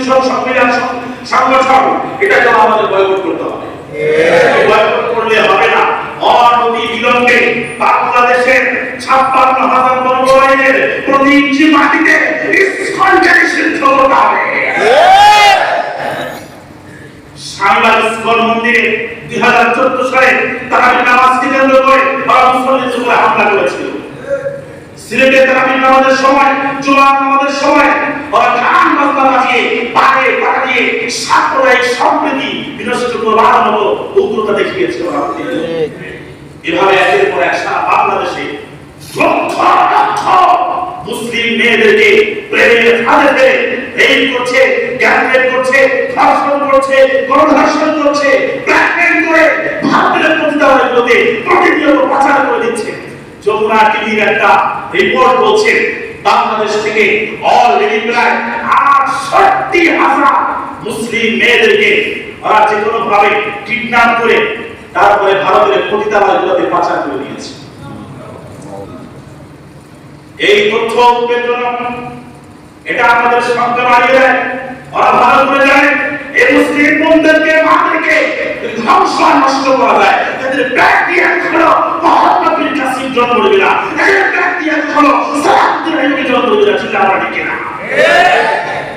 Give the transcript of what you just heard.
সংবিধান সংগঠন এটাকে আমাদের বয়কট করতে হবে। বয়কট করলে হবে না। অনতি বিলম্বে বাংলাদেশের ছাপ্পান্ন হাজার বর্গ মাইলের প্রতি ইঞ্চি মাটিতে ইস্কনকে নিষিদ্ধ করতে হবে শামিলার ইস্কন মন্দিরে দুই হাজার চোদ্দ সালে তারা নামাজকে কেন্দ্র করে তারা মুসলিমদের উপরে হামলা করেছিল। সিলেটে নামাজের সময় নামাজের সময় ওরা বিনষ্ট উগ্রতা দেখিয়েছে ওরা এভাবে একের পর এক সারা বাংলাদেশে মুসলিম মেয়েদেরকে প্রেমের ফাঁদে এই করছে গ্যাংরেপ করছে, ধর্ষণ করছে, গণধর্ষণ করছে ব্ল্যাকমেল করে ভারতের প্রতিদানগুলোতে প্রতিনিয়ত পাচার করে দিচ্ছে। যমুনা টিভির একটা রিপোর্ট বলছে, বাংলাদেশ থেকে অলরেডি প্রায় আটষট্টি হাজার মুসলিম মেয়েদেরকে ওরা যে কোনো ভাবে কিডন্যাপ করে তারপরে ভারতের পতিতালয়গুলোতে পাচার করে দিয়েছে। এই তথ্য উদ্বেগজনক এটা আমাদের সরকার বাড়িয়ে দেয় ওরা ভালো করে জানে, এই মুসলিম বোনদেরকে মাদেরকে ধ্বংস নষ্ট করা যায়। এদের ব্যাকটিয়া হলো মোহাম্মদ বিন কাসিম জন্ম নেবে না। এদের ব্যাকটিয়া হলো সালাউদ্দিন আইয়ুবী জন্ম নেবে না চিন্তা আমরা ঠিক না।